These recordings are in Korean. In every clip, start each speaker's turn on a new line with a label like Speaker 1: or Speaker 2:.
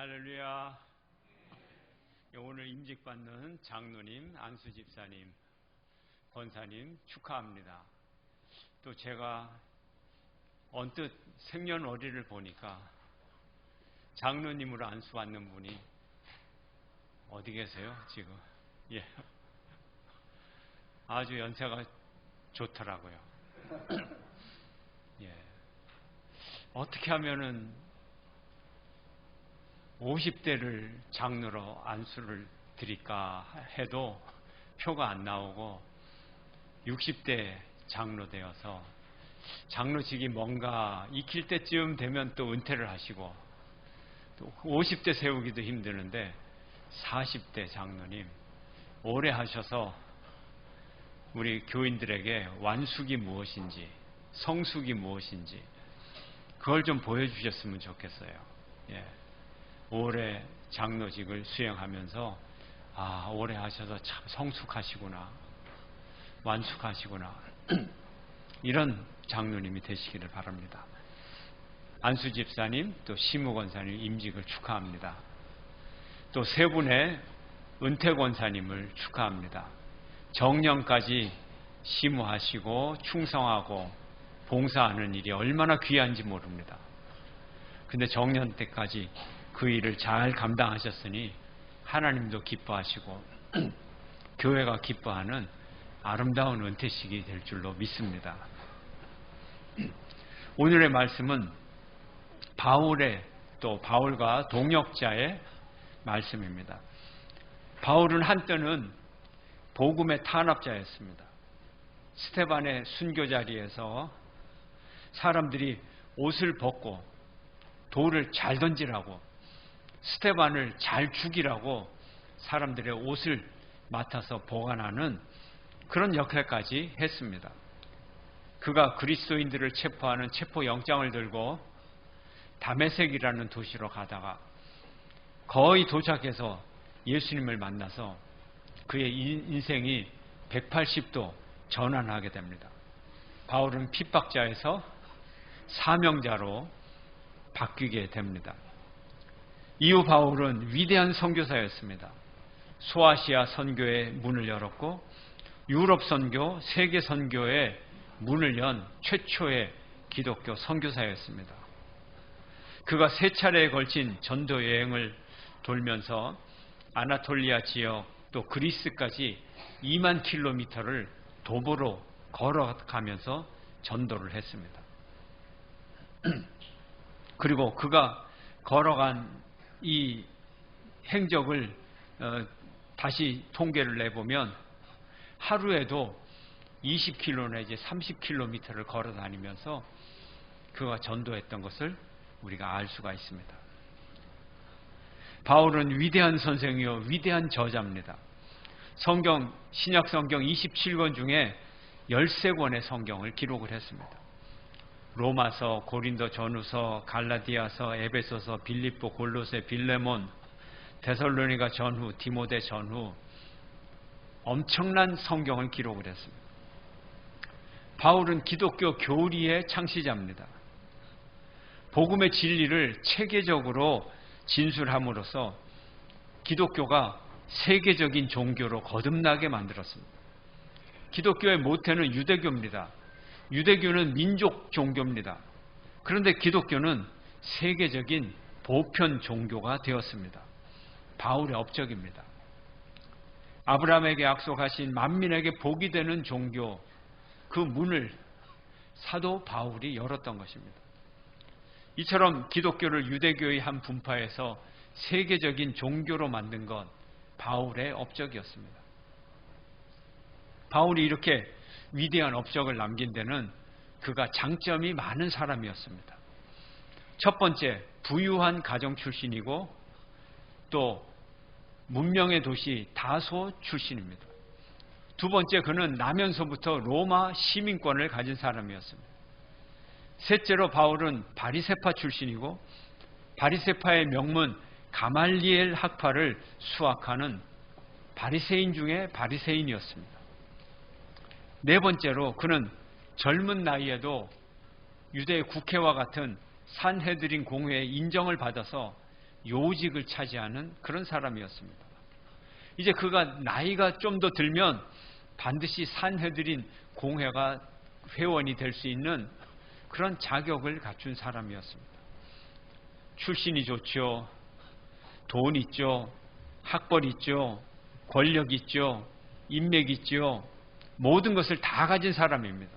Speaker 1: 할렐루야. 예, 오늘 임직받는 장로님, 안수 집사님, 권사님 축하합니다. 또 제가 언뜻 생년월일을 보니까 장로님으로 안수받는 분이 어디 계세요, 지금? 예. 아주 연세가 좋더라고요. 예. 어떻게 하면은 50대를 장로로 안수를 드릴까 해도 표가 안 나오고 60대 장로 되어서 장로직이 뭔가 익힐 때쯤 되면 또 은퇴를 하시고 또 50대 세우기도 힘드는데 40대 장로님 오래 하셔서 우리 교인들에게 완숙이 무엇인지 성숙이 무엇인지 그걸 좀 보여주셨으면 좋겠어요. 예. 오래 장로직을 수행하면서 아 오래 하셔서 참 성숙하시구나 완숙하시구나 이런 장로님이 되시기를 바랍니다. 안수 집사님 또 시무 권사님 임직을 축하합니다. 또 세 분의 은퇴 권사님을 축하합니다. 정년까지 시무하시고 충성하고 봉사하는 일이 얼마나 귀한지 모릅니다. 근데 정년 때까지 그 일을 잘 감당하셨으니 하나님도 기뻐하시고 교회가 기뻐하는 아름다운 은퇴식이 될 줄로 믿습니다. 오늘의 말씀은 바울의 또 바울과 동역자의 말씀입니다. 바울은 한때는 복음의 탄압자였습니다. 스테반의 순교 자리에서 사람들이 옷을 벗고 돌을 잘 던지라고 스테반을 잘 죽이라고 사람들의 옷을 맡아서 보관하는 그런 역할까지 했습니다. 그가 그리스도인들을 체포하는 체포 영장을 들고 다메섹이라는 도시로 가다가 거의 도착해서 예수님을 만나서 그의 인생이 180도 전환하게 됩니다. 바울은 핍박자에서 사명자로 바뀌게 됩니다. 이후 바울은 위대한 선교사였습니다. 소아시아 선교의 문을 열었고 유럽 선교, 세계 선교의 문을 연 최초의 기독교 선교사였습니다. 그가 세 차례에 걸친 전도 여행을 돌면서 아나톨리아 지역 또 그리스까지 2만 킬로미터를 도보로 걸어가면서 전도를 했습니다. 그리고 그가 걸어간 이 행적을 어, 다시 통계를 내보면 하루에도 20km 내지 30km를 걸어 다니면서 그가 전도했던 것을 우리가 알 수가 있습니다. 바울은 위대한 선생이요 위대한 저자입니다. 성경 신약 성경 27권 중에 13권의 성경을 기록을 했습니다. 로마서, 고린도 전후서, 갈라디아서, 에베소서, 빌립보, 골로새, 빌레몬, 데살로니가 전후, 디모데 전후 엄청난 성경을 기록을 했습니다. 바울은 기독교 교리의 창시자입니다. 복음의 진리를 체계적으로 진술함으로써 기독교가 세계적인 종교로 거듭나게 만들었습니다. 기독교의 모태는 유대교입니다. 유대교는 민족 종교입니다. 그런데 기독교는 세계적인 보편 종교가 되었습니다. 바울의 업적입니다. 아브라함에게 약속하신 만민에게 복이 되는 종교 그 문을 사도 바울이 열었던 것입니다. 이처럼 기독교를 유대교의 한 분파에서 세계적인 종교로 만든 건 바울의 업적이었습니다. 바울이 이렇게 위대한 업적을 남긴 데는 그가 장점이 많은 사람이었습니다. 첫 번째, 부유한 가정 출신이고 또 문명의 도시 다소 출신입니다. 두 번째, 그는 나면서부터 로마 시민권을 가진 사람이었습니다. 셋째로 바울은 바리세파 출신이고 바리세파의 명문 가말리엘 학파를 수학하는 바리세인 중에 바리세인이었습니다. 네 번째로 그는 젊은 나이에도 유대 국회와 같은 산헤드린 공회의 인정을 받아서 요직을 차지하는 그런 사람이었습니다. 이제 그가 나이가 좀 더 들면 반드시 산해드린 공회가 회원이 될 수 있는 그런 자격을 갖춘 사람이었습니다. 출신이 좋죠. 돈 있죠. 학벌 있죠. 권력 있죠. 인맥 있죠. 모든 것을 다 가진 사람입니다.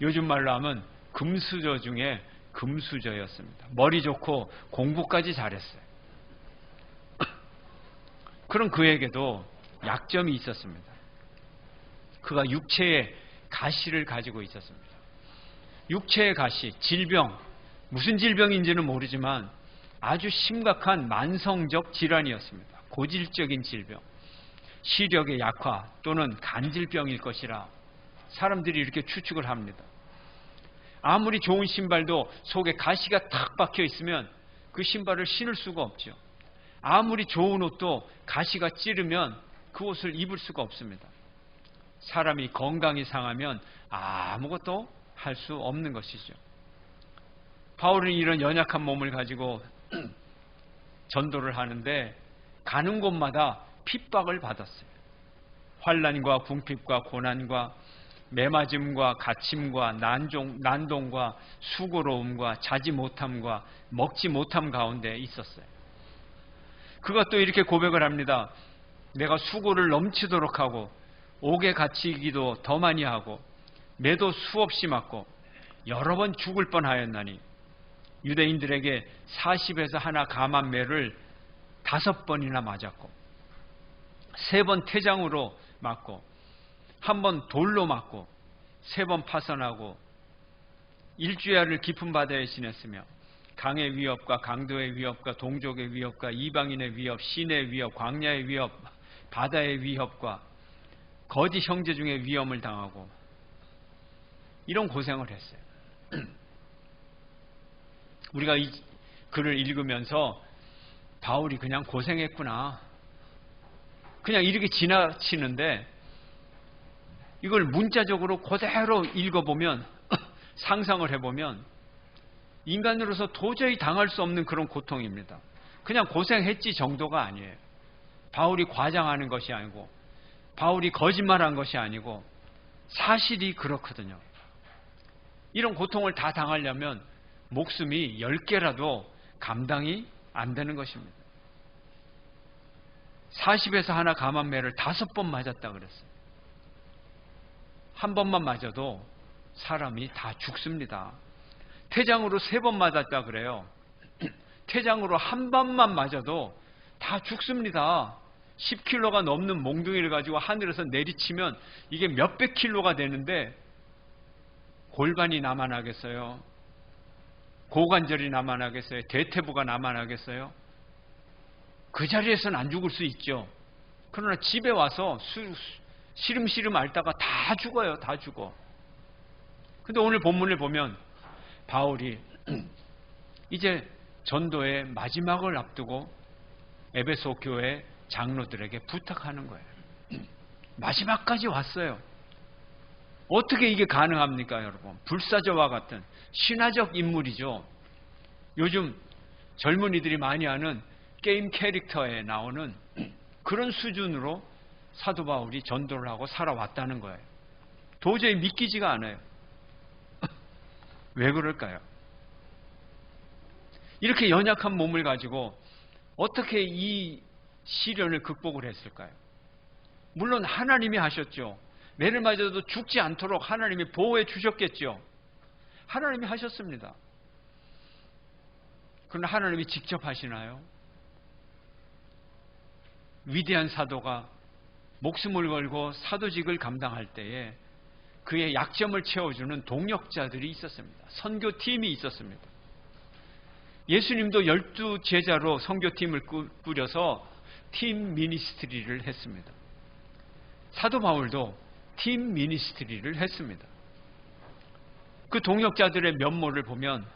Speaker 1: 요즘 말로 하면 금수저 중에 금수저였습니다. 머리 좋고 공부까지 잘했어요. 그런 그에게도 약점이 있었습니다. 그가 육체의 가시를 가지고 있었습니다. 육체의 가시, 질병, 무슨 질병인지는 모르지만 아주 심각한 만성적 질환이었습니다. 고질적인 질병, 시력의 약화 또는 간질병일 것이라 사람들이 이렇게 추측을 합니다. 아무리 좋은 신발도 속에 가시가 탁 박혀 있으면 그 신발을 신을 수가 없죠. 아무리 좋은 옷도 가시가 찌르면 그 옷을 입을 수가 없습니다. 사람이 건강이 상하면 아무것도 할 수 없는 것이죠. 바울은 이런 연약한 몸을 가지고 전도를 하는데 가는 곳마다 핍박을 받았어요. 환란과 궁핍과 고난과 매맞음과 갇힘과 난종, 난동과 수고로움과 자지 못함과 먹지 못함 가운데 있었어요. 그가 또 이렇게 고백을 합니다. 내가 수고를 넘치도록 하고 옥에 갇히기도 더 많이 하고 매도 수없이 맞고 여러 번 죽을 뻔하였나니 유대인들에게 40에서 하나 감한 매를 다섯 번이나 맞았고 세 번 태장으로 맞고 한 번 돌로 맞고 세 번 파선하고 일주야를 깊은 바다에 지냈으며 강의 위협과 강도의 위협과 동족의 위협과 이방인의 위협, 신의 위협, 광야의 위협, 바다의 위협과 거짓 형제 중에 위험을 당하고 이런 고생을 했어요. 우리가 이 글을 읽으면서 바울이 그냥 고생했구나. 그냥 이렇게 지나치는데 이걸 문자적으로 그대로 읽어보면 상상을 해보면 인간으로서 도저히 당할 수 없는 그런 고통입니다. 그냥 고생했지 정도가 아니에요. 바울이 과장하는 것이 아니고 바울이 거짓말한 것이 아니고 사실이 그렇거든요. 이런 고통을 다 당하려면 목숨이 10개라도 감당이 안 되는 것입니다. 40에서 하나 감한매를 다섯 번 맞았다 그랬어요. 한 번만 맞아도 사람이 다 죽습니다. 태장으로 세 번 맞았다 그래요. 태장으로 한 번만 맞아도 다 죽습니다. 10킬로가 넘는 몽둥이를 가지고 하늘에서 내리치면 이게 몇백 킬로가 되는데 골반이 남아나겠어요? 고관절이 남아나겠어요? 대퇴부가 남아나겠어요? 그 자리에서는 안 죽을 수 있죠. 그러나 집에 와서 수, 시름시름 앓다가 다 죽어요. 다 죽어. 근데 오늘 본문을 보면 바울이 이제 전도의 마지막을 앞두고 에베소 교회 장로들에게 부탁하는 거예요. 마지막까지 왔어요. 어떻게 이게 가능합니까, 여러분? 불사조와 같은 신화적 인물이죠. 요즘 젊은이들이 많이 하는 게임 캐릭터에 나오는 그런 수준으로 사도 바울이 전도를 하고 살아왔다는 거예요. 도저히 믿기지가 않아요. 왜 그럴까요? 이렇게 연약한 몸을 가지고 어떻게 이 시련을 극복을 했을까요? 물론 하나님이 하셨죠. 매를 맞아도 죽지 않도록 하나님이 보호해 주셨겠죠. 하나님이 하셨습니다. 그러나 하나님이 직접 하시나요? 위대한 사도가 목숨을 걸고 사도직을 감당할 때에 그의 약점을 채워주는 동력자들이 있었습니다. 선교팀이 있었습니다. 예수님도 열두 제자로 선교팀을 꾸려서 팀 미니스트리를 했습니다. 사도 바울도 팀 미니스트리를 했습니다. 그 동역자들의 면모를 보면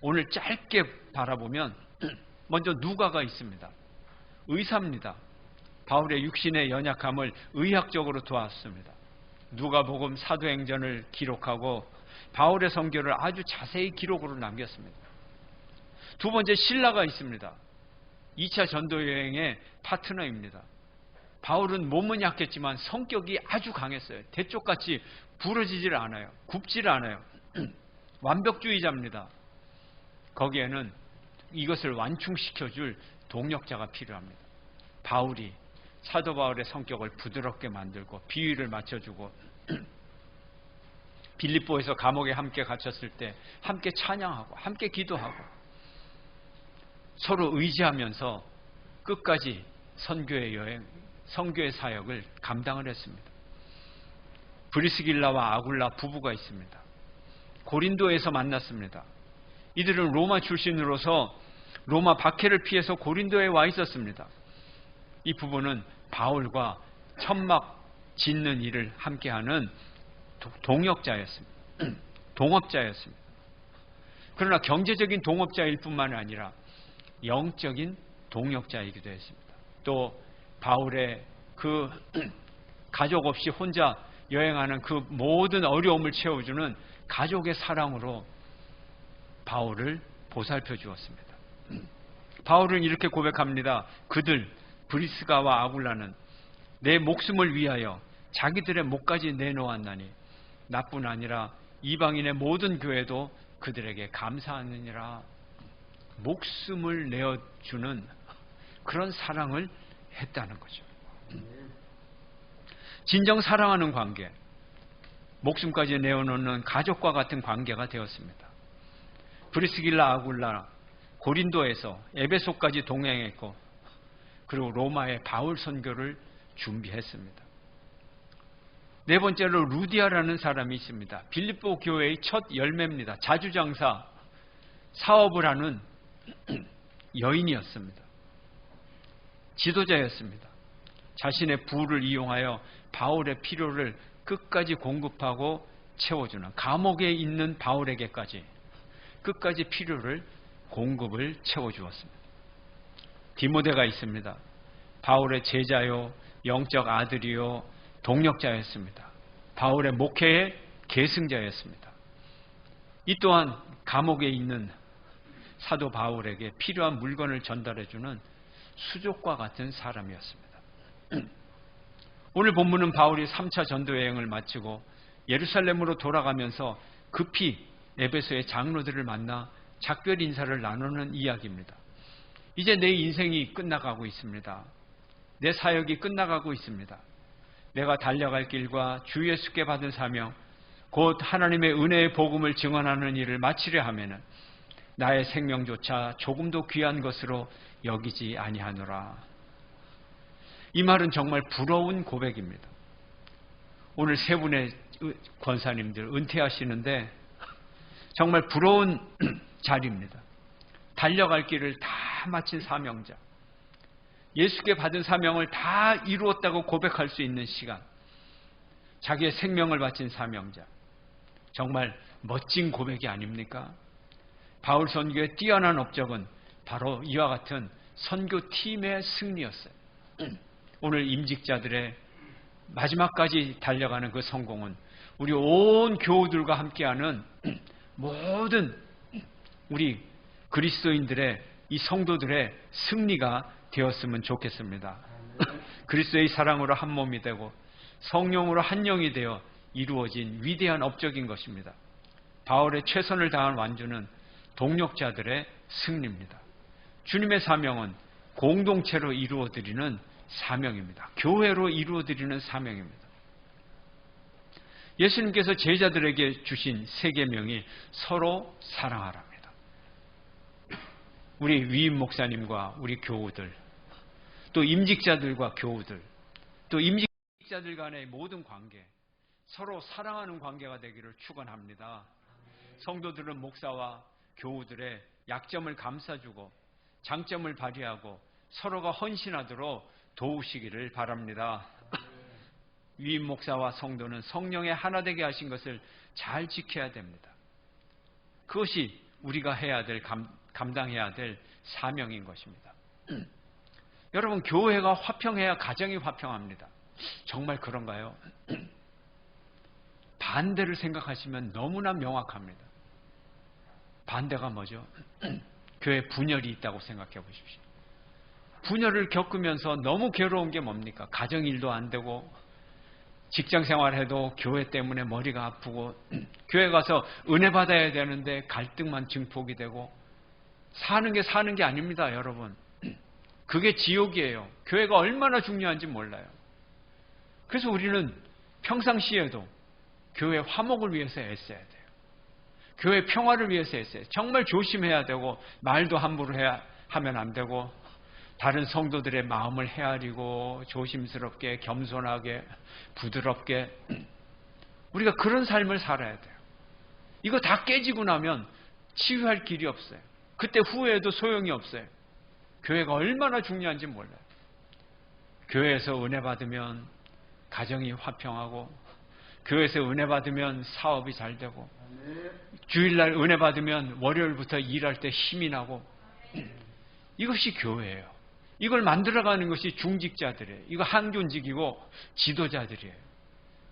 Speaker 1: 오늘 짧게 바라보면 먼저 누가가 있습니다. 의사입니다. 바울의 육신의 연약함을 의학적으로 도왔습니다. 누가복음 사도행전을 기록하고 바울의 성교를 아주 자세히 기록으로 남겼습니다. 두 번째 신라가 있습니다. 2차 전도 여행의 파트너입니다. 바울은 몸은 약했지만 성격이 아주 강했어요. 대쪽같이 부러지질 않아요. 굽질 않아요. 완벽주의자입니다. 거기에는 이것을 완충시켜줄 동력자가 필요합니다. 바울이 사도 바울의 성격을 부드럽게 만들고 비위를 맞춰주고 빌립보에서 감옥에 함께 갇혔을 때 함께 찬양하고 함께 기도하고 서로 의지하면서 끝까지 선교의 여행, 선교의 사역을 감당을 했습니다. 브리스길라와 아굴라 부부가 있습니다. 고린도에서 만났습니다. 이들은 로마 출신으로서 로마 박해를 피해서 고린도에 와 있었습니다. 이 부부는 바울과 천막 짓는 일을 함께하는 동역자였습니다. 동업자였습니다. 그러나 경제적인 동업자일 뿐만 아니라 영적인 동역자이기도 했습니다. 또 바울의 그 가족 없이 혼자 여행하는 그 모든 어려움을 채워주는 가족의 사랑으로 바울을 보살펴 주었습니다. 바울은 이렇게 고백합니다. 그들 브리스가와 아굴라는 내 목숨을 위하여 자기들의 목까지 내놓았나니 나뿐 아니라 이방인의 모든 교회도 그들에게 감사하느니라 목숨을 내어주는 그런 사랑을 했다는 거죠. 진정 사랑하는 관계, 목숨까지 내어놓는 가족과 같은 관계가 되었습니다. 브리스길라 아굴라 고린도에서 에베소까지 동행했고 그리고 로마의 바울 선교를 준비했습니다. 네 번째로 루디아라는 사람이 있습니다. 빌립보 교회의 첫 열매입니다. 자주장사 사업을 하는 여인이었습니다. 지도자였습니다. 자신의 부를 이용하여 바울의 필요를 끝까지 공급하고 채워주는 감옥에 있는 바울에게까지 끝까지 필요를 공급을 채워주었습니다. 디모데가 있습니다. 바울의 제자요, 영적 아들이요, 동력자였습니다. 바울의 목회의 계승자였습니다. 이 또한 감옥에 있는 사도 바울에게 필요한 물건을 전달해주는 수족과 같은 사람이었습니다. 오늘 본문은 바울이 3차 전도 여행을 마치고 예루살렘으로 돌아가면서 급히 에베소의 장로들을 만나 작별 인사를 나누는 이야기입니다. 이제 내 인생이 끝나가고 있습니다. 내 사역이 끝나가고 있습니다. 내가 달려갈 길과 주 예수께 받은 사명, 곧 하나님의 은혜의 복음을 증언하는 일을 마치려 하면은 나의 생명조차 조금도 귀한 것으로 여기지 아니하노라. 이 말은 정말 부러운 고백입니다. 오늘 세 분의 권사님들 은퇴하시는데 정말 부러운 자리입니다. 달려갈 길을 다 마친 사명자. 예수께 받은 사명을 다 이루었다고 고백할 수 있는 시간. 자기의 생명을 바친 사명자. 정말 멋진 고백이 아닙니까? 바울 선교의 뛰어난 업적은 바로 이와 같은 선교팀의 승리였어요. 오늘 임직자들의 마지막까지 달려가는 그 성공은 우리 온 교우들과 함께하는 모든 우리 그리스도인들의 이 성도들의 승리가 되었으면 좋겠습니다. 그리스도의 사랑으로 한 몸이 되고 성령으로 한 영이 되어 이루어진 위대한 업적인 것입니다. 바울의 최선을 다한 완주는 동력자들의 승리입니다. 주님의 사명은 공동체로 이루어드리는 사명입니다. 교회로 이루어드리는 사명입니다. 예수님께서 제자들에게 주신 세 계명이 서로 사랑하랍니다. 우리 위임 목사님과 우리 교우들, 또 임직자들과 교우들, 또 임직자들 간의 모든 관계, 서로 사랑하는 관계가 되기를 축원합니다. 성도들은 목사와 교우들의 약점을 감싸주고 장점을 발휘하고 서로가 헌신하도록 도우시기를 바랍니다. 위임 목사와 성도는 성령의 하나 되게 하신 것을 잘 지켜야 됩니다. 그것이 우리가 해야 될 감, 감당해야 될 사명인 것입니다. 여러분 교회가 화평해야 가정이 화평합니다. 정말 그런가요? 반대를 생각하시면 너무나 명확합니다. 반대가 뭐죠? 교회 분열이 있다고 생각해 보십시오. 분열을 겪으면서 너무 괴로운 게 뭡니까? 가정 일도 안 되고 직장 생활해도 교회 때문에 머리가 아프고 교회 가서 은혜 받아야 되는데 갈등만 증폭이 되고 사는 게 사는 게 아닙니다, 여러분. 그게 지옥이에요. 교회가 얼마나 중요한지 몰라요. 그래서 우리는 평상시에도 교회 화목을 위해서 애써야 돼요. 교회 평화를 위해서 애써야 돼요. 정말 조심해야 되고 말도 함부로 해야 하면 안 되고 다른 성도들의 마음을 헤아리고 조심스럽게 겸손하게 부드럽게 우리가 그런 삶을 살아야 돼요. 이거 다 깨지고 나면 치유할 길이 없어요. 그때 후회해도 소용이 없어요. 교회가 얼마나 중요한지 몰라요. 교회에서 은혜 받으면 가정이 화평하고 교회에서 은혜 받으면 사업이 잘 되고 주일날 은혜 받으면 월요일부터 일할 때 힘이 나고 이것이 교회예요. 이걸 만들어가는 것이 중직자들이에요. 이거 한교직이고 지도자들이에요.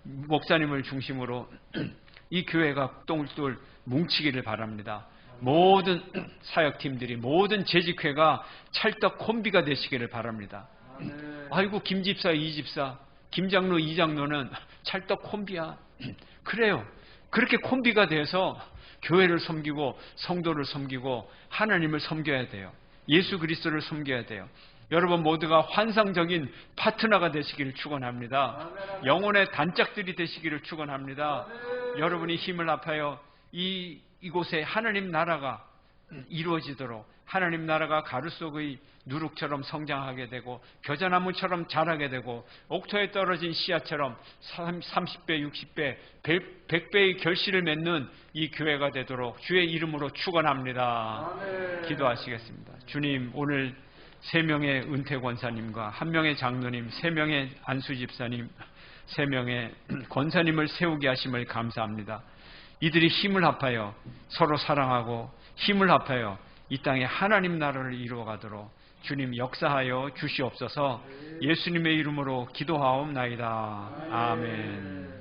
Speaker 1: 목사님을 중심으로 이 교회가 똥돌 뭉치기를 바랍니다. 모든 사역팀들이 모든 재직회가 찰떡 콤비가 되시기를 바랍니다. 아이고 김 집사 이 집사 김 장로 이 장로는 찰떡 콤비야. 그래요. 그렇게 콤비가 돼서 교회를 섬기고 성도를 섬기고 하나님을 섬겨야 돼요. 예수 그리스도를 섬겨야 돼요. 여러분 모두가 환상적인 파트너가 되시기를 축원합니다. 영혼의 단짝들이 되시기를 축원합니다. 여러분이 힘을 합하여 이 이곳에 하나님 나라가 이루어지도록 하나님 나라가 가루 속의 누룩처럼 성장하게 되고 겨자나무처럼 자라게 되고 옥토에 떨어진 씨앗처럼 30배, 60배, 100 배의 결실을 맺는 이 교회가 되도록 주의 이름으로 축원합니다. 기도하시겠습니다. 주님 오늘 세 명의 은퇴 권사님과 한 명의 장로님, 세 명의 안수 집사님, 세 명의 권사님을 세우게 하심을 감사합니다. 이들이 힘을 합하여 서로 사랑하고 힘을 합하여 이 땅에 하나님 나라를 이루어가도록 주님 역사하여 주시옵소서 예수님의 이름으로 기도하옵나이다. 아멘.